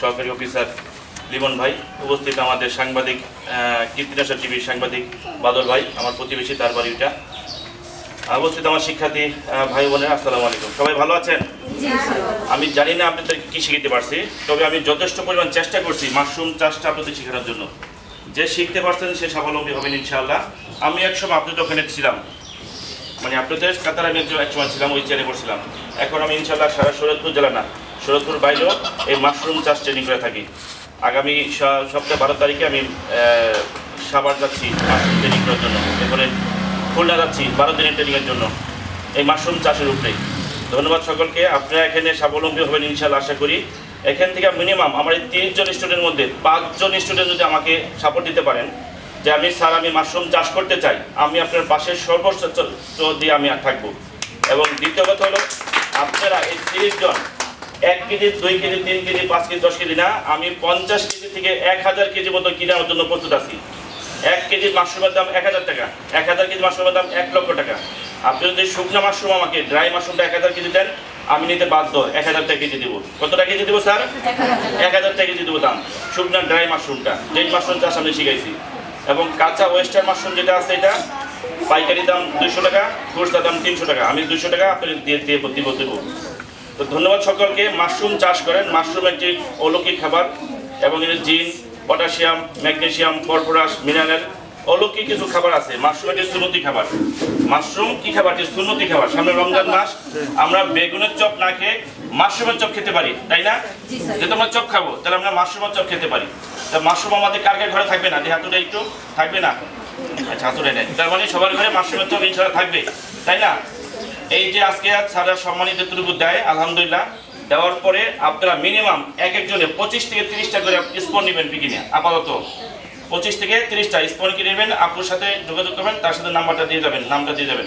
সহকারী অফিসার লিমন ভাই উপস্থিত আমাদের সাংবাদিক আহ, কীর্তিনাশা টিভির সাংবাদিক বাদল ভাই আমার প্রতিবেশী তার বাড়িটা। উপস্থিত আমার শিক্ষার্থী ভাই বোনেরা আসসালামু আলাইকুম। সবাই ভালো আছেন? আমি জানি না আপনাদেরকে কী শিখাতে পারছি তবে আমি যথেষ্ট পরিমাণ চেষ্টা করছি মাশরুম চাষটা আপনাদের শেখানোর জন্য। যে শিখতে পারছেন সে স্বাবলম্বী হবেন ইনশাআল্লাহ। আমি একসময় আপনাদের ওখানে ছিলাম। মানে আপনাদের কাতার আমি একজন একসময় ছিলাম ওই চেয়ারে বসছিলাম এখন আমি ইনশাআল্লাহ সারা শরৎপুর জেলা না। শরৎপুর বাইরেও এই মাশরুম চাষ ট্রেনিং করে থাকি। আগামী সপ্তাহে বারো তারিখে আমি সাভার যাচ্ছি মাশরুম ট্রেনিং করার জন্য। এরপরে খুলনা যাচ্ছি বারো দিনের ট্রেনিংয়ের জন্য। এই মাশরুম চাষের উপরে ধন্যবাদ সকলকে। আপনারা এখানে স্বাবলম্বী হবেন ইনশাআল্লাহ, আশা করি। এখান থেকে মিনিমাম আমার এই তিনজন জন স্টুডেন্টের মধ্যে পাঁচজন স্টুডেন্ট যদি আমাকে সাপোর্ট দিতে পারেন, যে আমি, স্যার, আমি মাশরুম চাষ করতে চাই, আমি আপনার পাশের সর্বোচ্চ দিয়ে আমি আর থাকব। এবং দ্বিতীয় কথা হলো, আপনারা এই তিরিশ জন এক কেজি, দুই কেজি, তিন কেজি, পাঁচ কেজি, দশ কেজি না, আমি পঞ্চাশ কেজি থেকে এক হাজার কেজি মতো কেনার জন্য প্রস্তুত আছি। এক কেজি মাশরুমের দাম এক হাজার টাকা, এক হাজার কেজি মাশরুমের দাম এক লক্ষ টাকা। আপনি যদি শুকনো মাশরুম আমাকে, ড্রাই মাশরুমটা এক হাজার কেজি দেন, আমি নিতে বাধ্য, এক হাজার টাকা কেজি দেবো। কত টাকা কেজি দেবো, স্যার? এক হাজার টাকা কেজি দেবো দাম, শুকনো ড্রাই মাশরুমটা, যেই মাশরুম চাষ আমি শিখাইছি। এবং কাঁচা ওয়েস্টার্ন মাশরুম যেটা আছে এটা, পাইকারি দাম দুইশো টাকা, খুচরা দাম তিনশো টাকা, আমি দুইশো টাকা আপনি দিয়ে দিয়ে দিব দেবো। তো ধন্যবাদ সকলকে। মাশরুম চাষ করেন। মাশরুম একটি অলৌকিক খাবার এবং এর জিন পটাশিয়াম ম্যাগনেসিয়াম ফসফরাস মিনারেল অলৌকিক কিছু খাবার আছে। মাশরুম একটি সুনতি খাবার। মাশরুম কি খাবার? এটি সুনতি খাবার। সামনে রমজান মাস আমরা বেগুনের চপ না খেয়ে মাশরুমের চপ খেতে পারি তাই না? যেহেতু আমরা চপ খাব তাহলে আমরা মাশরুমের চপ খেতে পারি। তা মাশরুম আমাদের কার ঘরে থাকবে না? দিয়ে হাতুটা একটু থাকবে না? আচ্ছা নেই। তার মানে সবার ঘরে মাশরুমের চপ ইনশাল্লাহ থাকবে তাই না? এই যে আজকে সারা সম্মানিত এতটুকু দেয় আলহামদুলিল্লাহ, দেওয়ার পরে আপনারা মিনিমাম এক একজনে পঁচিশ থেকে তিরিশটা করে স্পন নেবেন বিকিনে, আপাতত। পঁচিশ থেকে তিরিশটা স্পন কিনে নেবেন আপনার সাথে যোগাযোগ করবেন, তার সাথে নাম্বারটা দিয়ে যাবেন, নামটা দিয়ে যাবেন।